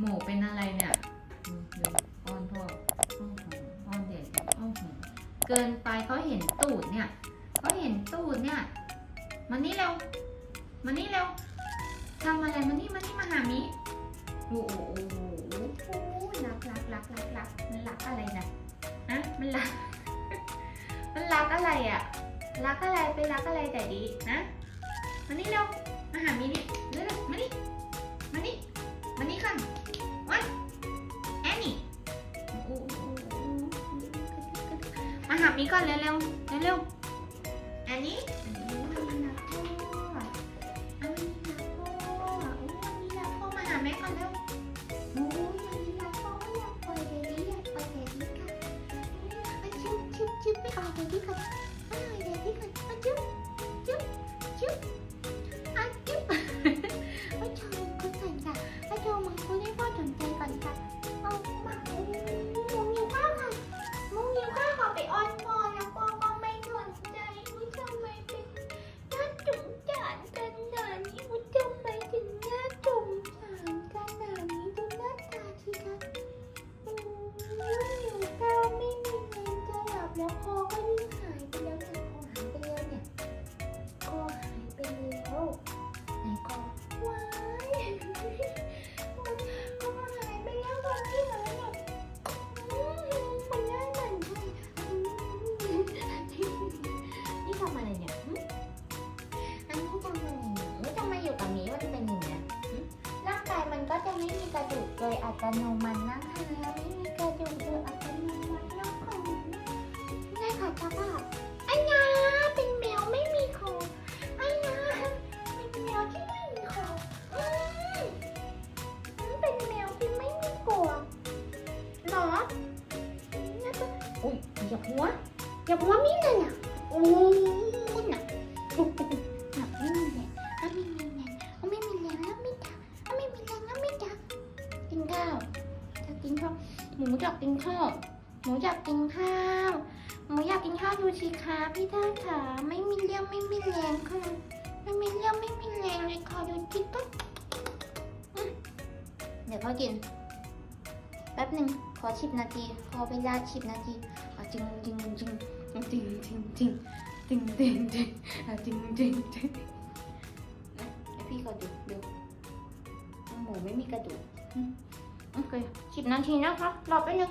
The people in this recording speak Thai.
หมูเป็นอะไรเนี่ยอ้อนพ่ออ้อนเด็กอ้อนเกินไปเขาเห็นตูดเนี่ยเขาเห็นตูดเนี่ยมานี่เร็วมานี่เร็วทำอะไรมานี่มานี่มาหามิโอ้โหรักรักรักรักรักมันรักอะไรนะฮะมันรัก มันรักอะไรอะรักอะไรไปรักอะไรแต่ดีนะ มาหามิก่อนเร็วเร็วเร็วๆอันนี้ออันนี้รักพ่ออันนี้รักพ่อมาหาแม่ก่อนเร็ว อันนี้ทำอะไรเนี่ยนี่ทำไมอยู่กับหมีมันเป็นอย่างเงี้ร่างกายมันก็จะไม่มีกระดูกโดยอัตโนมัตินะคะไม่มีกระดูกโดยอัตโนมัตินะคะได้ค่ะจ้าป้าอันยาเป็นแมวไม่มีคออันยาเป็นแมวที่ไม่มีคออืมเป็นแมวที่ไม่มีกลัวหรอน่าจะอุ้ยอย่าหัวอย่าหัวมิ้นเลยน่ะโอ้ยน่ะ หมูอยากกินข้าวหมูอยากกินข้าวหนูอยากกินข้าวดูสิคะพี่ท่านค่ะไม่มีเรี่ยวไม่มีแรงค่ะไม่มีเรี่ยวไม่มีแรงเลยค่ะดูจิ๊กก็อืมเดี๋ยวพ่อกินแป๊บหนึ่งขอชิบนาทีขอเวลาชิบนาทีจริงจริงจริงจริงจริงจริงจริงจริงจริงจริงจริงจริงพี่ขอดูดูหมูไม่มีกระดูก โอเคสิบนาทีนะคะรอแป๊บนึง